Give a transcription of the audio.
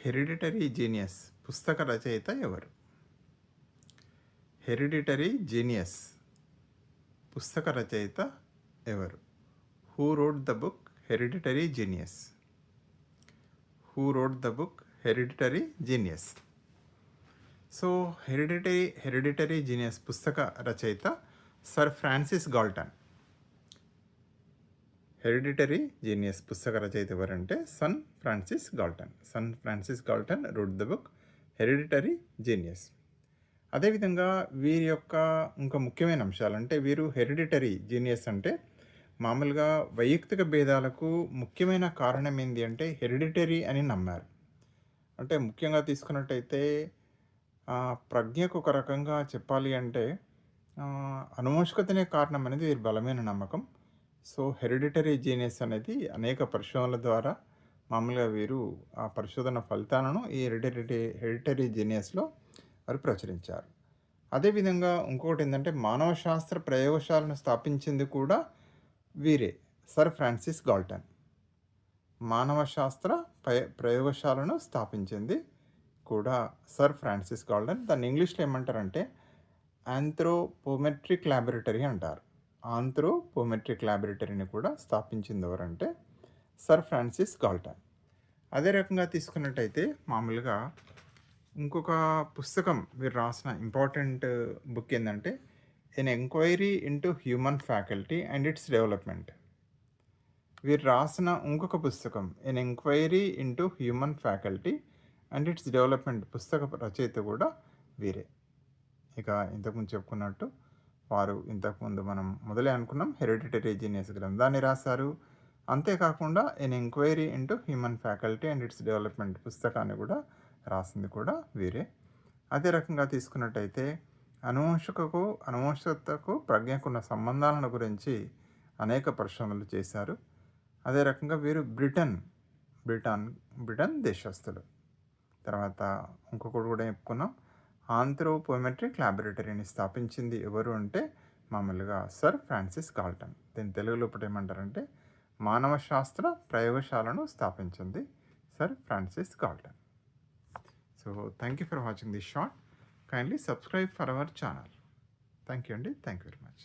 Hereditary genius పుస్తక రచయిత ఎవరు? హెరిడిటరీ జీనియస్ పుస్తక రచయిత ఎవరు? Who wrote the book hereditary genius who wrote the book hereditary genius so hereditary hereditary genius పుస్తక రచయిత sir Francis Galton hereditary genius పుస్తక రచయిత ఎవరంటే sir Francis Galton. Sir Francis Galton wrote the book hereditary genius అదేవిధంగా వీరి యొక్క ఇంకా ముఖ్యమైన అంశాలు అంటే వీరు హెరిడిటరీ జీనియస్ అంటే మామూలుగా వైయక్తిక భేదాలకు ముఖ్యమైన కారణం ఏంటి అంటే హెరిడిటరీ అని నమ్మారు. అంటే ముఖ్యంగా తీసుకున్నట్టయితే ప్రజ్ఞకు ఒక రకంగా చెప్పాలి అంటే ఆ, అనువంశికతనే కారణం అనేది వీరి బలమైన నమ్మకం. సో హెరిడిటరీ జీనియస్ అనేది అనేక పరిశోధనల ద్వారా మామూలుగా వీరు ఆ పరిశోధన ఫలితాలను ఈ హెరిడిటరీ హెరిడిటరీ జీనియస్లో వారు ప్రచురించారు. అదేవిధంగా ఇంకొకటి ఏంటంటే మానవ శాస్త్ర ప్రయోగశాలను స్థాపించింది కూడా వీరే సర్ ఫ్రాన్సిస్ గాల్టన్. మానవ శాస్త్ర ప్రయోగశాలను స్థాపించింది కూడా సర్ ఫ్రాన్సిస్ గాల్టన్. దాన్ని ఇంగ్లీష్లో ఏమంటారంటే ఆంథ్రోపోమెట్రిక్ ల్యాబొరేటరీ అంటారు. ఆంథ్రోపోమెట్రిక్ ల్యాబొరేటరీని కూడా స్థాపించింది ఎవరంటే సర్ ఫ్రాన్సిస్ గాల్టన్. అదే రకంగా తీసుకున్నట్టయితే మామూలుగా ఇంకొక పుస్తకం మీరు రాసిన ఇంపార్టెంట్ బుక్ ఏంటంటే an enquiry into human faculty and its development వీరు రాసిన ఇంకొక పుస్తకం an enquiry into human faculty and its development పుస్తక రచయిత కూడా వీరే. ఇక ఇంతకుముందు చెప్పుకున్నట్టు వారు ఇంతకుముందు మనం మొదలే అనుకున్నాం హెరిడిటరీ జీనియస్ గ్రంథాన్ని రాశారు. అంతేకాకుండా an enquiry into human faculty and its development పుస్తకాన్ని కూడా రాసింది కూడా వీరే. అదే రకంగా తీసుకున్నట్టయితే అనువంశకకు అనువంశకతకు ప్రజ్ఞకున్న సంబంధాలను గురించి అనేక పరిశోధనలు చేశారు. అదే రకంగా వీరు బ్రిటన్ బ్రిటన్ బ్రిటన్ దేశస్థులు. తర్వాత ఇంకొకటి కూడా చెప్పుకున్నాం. ఆంథ్రోపోమెట్రిక్ ల్యాబొరేటరీని స్థాపించింది ఎవరు అంటే మామూలుగా సర్ ఫ్రాన్సిస్ గాల్టన్ దీని తెలుగులో ఇప్పుడు ఏమంటారంటే మానవ శాస్త్ర ప్రయోగశాలను స్థాపించింది sir Francis Galton so thank you for watching this short kindly subscribe for our channel thank you అండి. Thank you very much